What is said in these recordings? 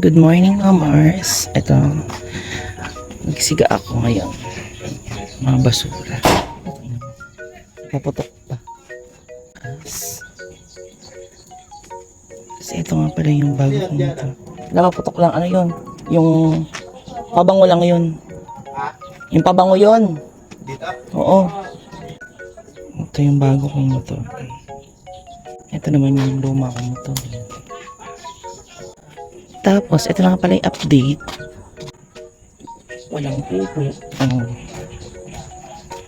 Good morning, mga Mars. Ito, nagsiga ako ngayon. Mga basura. Paputok pa. As. Kasi ito nga pala yung bago kong ito. Nakaputok lang. Ano yun? Yung pabango lang yun. Yung pabango yun. Dito? Oo. Ito yung bago kong motor. Ito naman yung luma kong motor. Tapos, ito na nga pala yung update. Walang pupo. Oh.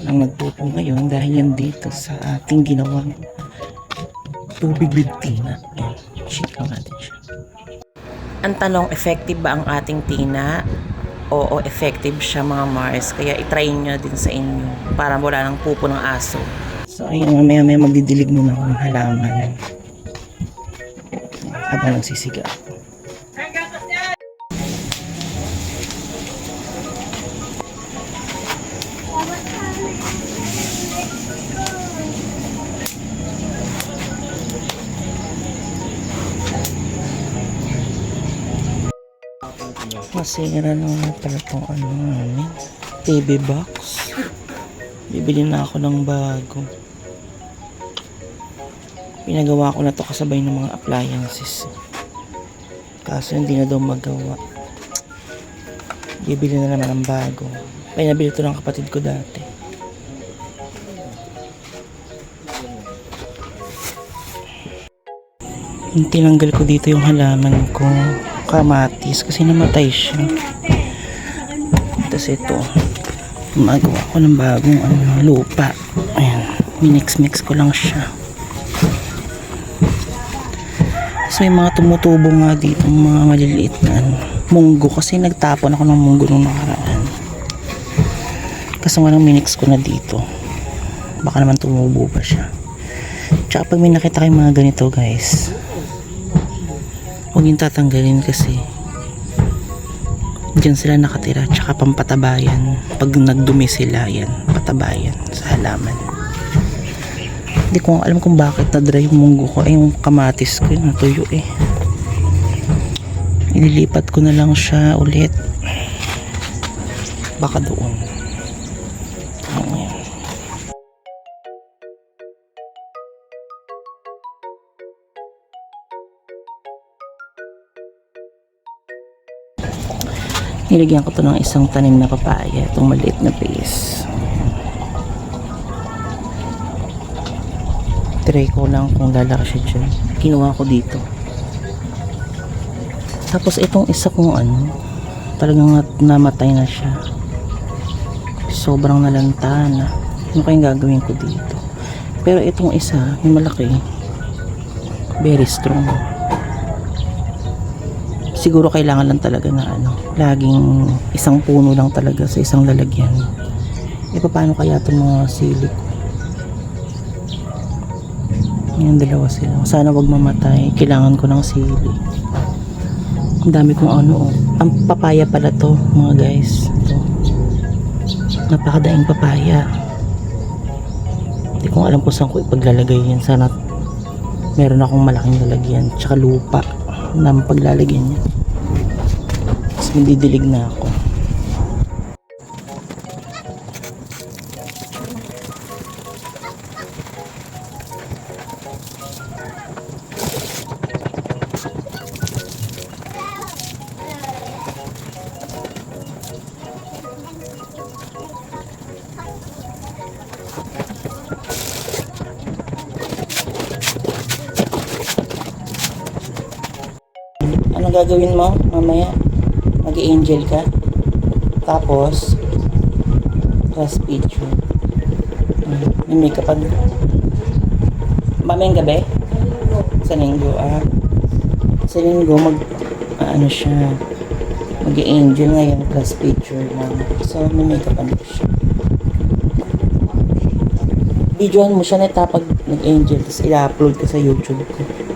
Walang nagpupo ngayon dahil yan dito sa ating ginawang tubig with tina. Ayan, shake lang natin siya. Ang tanong, effective ba ang ating tina? Oo, effective siya mga Mars. Kaya itry nyo din sa inyo para wala ng pupo ng aso. So, ayun, mamaya may magdidilig muna ako ng halaman. Habang nagsisiga Masira na nga pala itong ano namin. TV box. Bibili na ako ng bago. Pinagawa ko na to kasabay ng mga appliances. Kaso hindi na daw magawa. Bibili na naman ng bago. Kaya nabili to ng kapatid ko dati. Tinanggal ko dito yung halaman ko. Kamatis kasi namatay siya. Tapos ito. Gumagawa ko ng bagong ano, lupa. Ayan. Minix-mix ko lang siya. So yung mga tumutubo nga dito, mga maliliit na ano, munggo kasi nagtapon ako ng munggo nung nakaraan. Kasi nga nang minix ko na dito. Baka naman tumubo pa siya. Tsaka pag may nakita kayong mga ganito guys, huwag yung tatanggalin kasi Diyan sila nakatira tsaka pampatabayan. Pag nagdumi sila yan, patabayan sa halaman. Hindi ko alam kung bakit na-dry yung munggo ko. Ay, yung kamatis ko yun, natuyo eh. Ililipat ko na lang siya ulit. Baka doon. Nilagyan ko to ng isang tanim na papaya. Itong maliit na base. Try ko lang kung lalaki siya dyan. Kinuha ko dito. Tapos itong isa kong ano, talagang namatay na siya. Sobrang nalanta na. Ano kayong gagawin ko dito? Pero itong isa, yung malaki, very strong siguro kailangan lang talaga na ano, laging isang puno lang talaga sa isang lalagyan. E paano kaya itong mga sili ko? Yan dalawa sila. Sana wag mamatay. Kailangan ko ng sili. Ang dami kong ano. oh. Ang papaya pala to, mga guys. Ito. Napakadaing papaya. Hindi ko alam kung saan ko ipaglalagay yan. Sana meron akong malaking lalagyan. Tsaka lupa na paglalagyan niya. Tapos magdidilig na ako. Ano gagawin mo mamaya? Mag-angel ka? Tapos, last picture. Hmm, May makeup pa. Mamayang gabi? Sa linggo, ah. Sa linggo, mag, ano siya, mag-angel ngayon, plus picture lang. So, may makeup pa siya. Videohan mo siya na tapag nag-angel, tapos i-upload ka sa YouTube ko.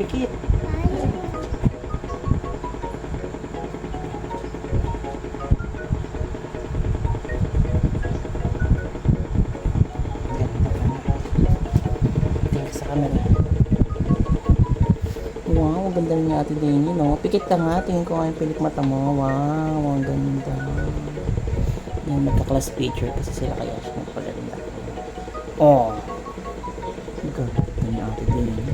Pikit. Wow, ganda ni Ate Denny, no? Pikit ka nga, tingin ko nga yung pilik mata mo. Wow, ang ganda. Yan, magka-class picture kasi sila kaya siya magpaganda. Oh. Ganda ni Ate Denny.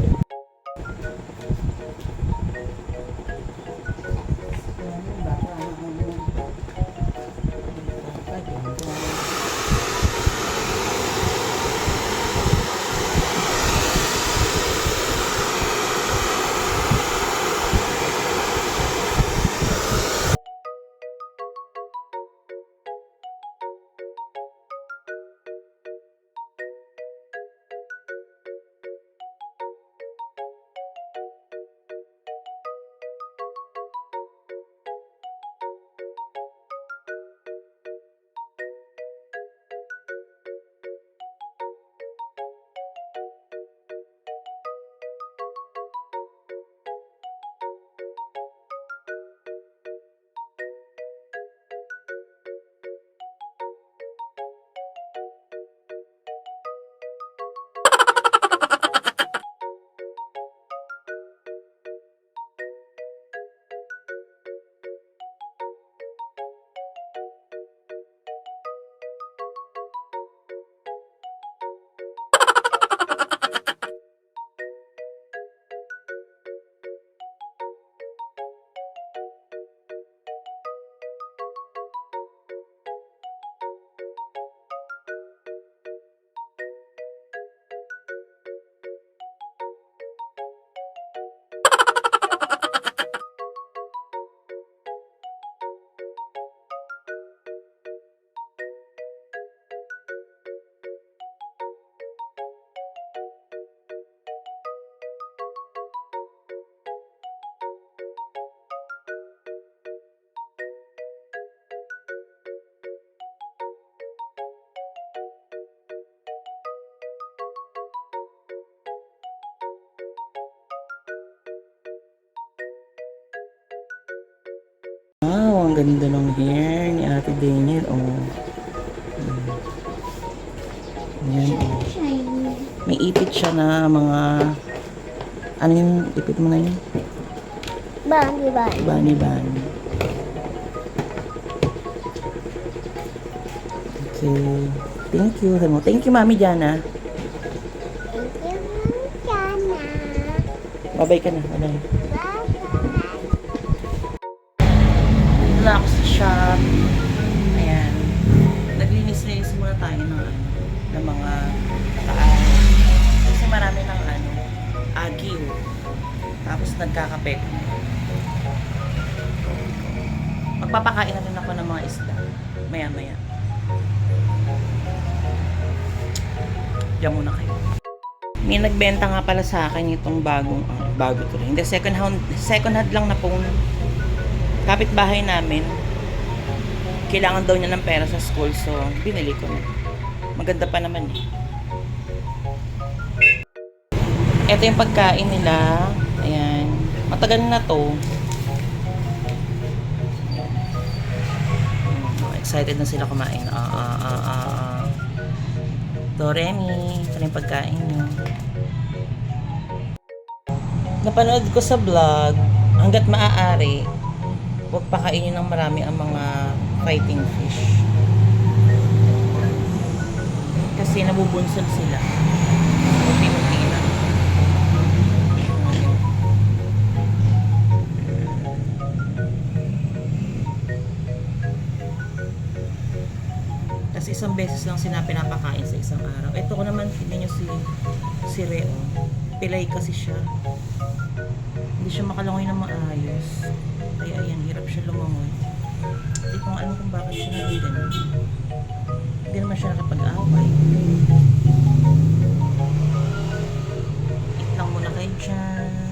like it. Ang ganda ng hair ni Ate Daniel. Oh. Hmm. Ayan, oh. May ipit siya na mga... Ano yung ipit mo na yun? Bunny bunny. Bani bani. Okay. Thank you. Thank you, Mami Jana. Thank you, Jana. Babay ka na. Babay. Shop. Ayan. Naglinis-linis muna tayo ng ano, ng mga taan. Kasi marami ng ano, agiw. Tapos nagkakape. Magpapakain na rin ako ng mga isda. Maya-maya. Diyan muna kayo. May nagbenta nga pala sa akin itong bagong, ah, bago to rin. Hindi, second hand, second hand lang na phone kapitbahay namin, kailangan daw niya ng pera sa school, so binili ko na. Maganda pa naman eh. Ito yung pagkain nila. Ayan. Matagal na to. Excited na sila kumain. Ah, ah, ah, ah, ah. Doremi. Ito na yung pagkain niyo. Napanood ko sa vlog, hanggat maaari, huwag pakainin ng marami ang mga fighting fish. Kasi nabubunsod sila. Unti-unti na. Kasi isang beses lang sila sa isang araw. Ito ko naman, tignan nyo si, si Reo pilay kasi siya. Hindi siya makalangoy na maayos. Kaya ayan, hirap siya lumangoy. Hindi ko alam kung bakit siya naging ganun. Hindi naman siya nakapag-away. Eat lang muna kayo dyan.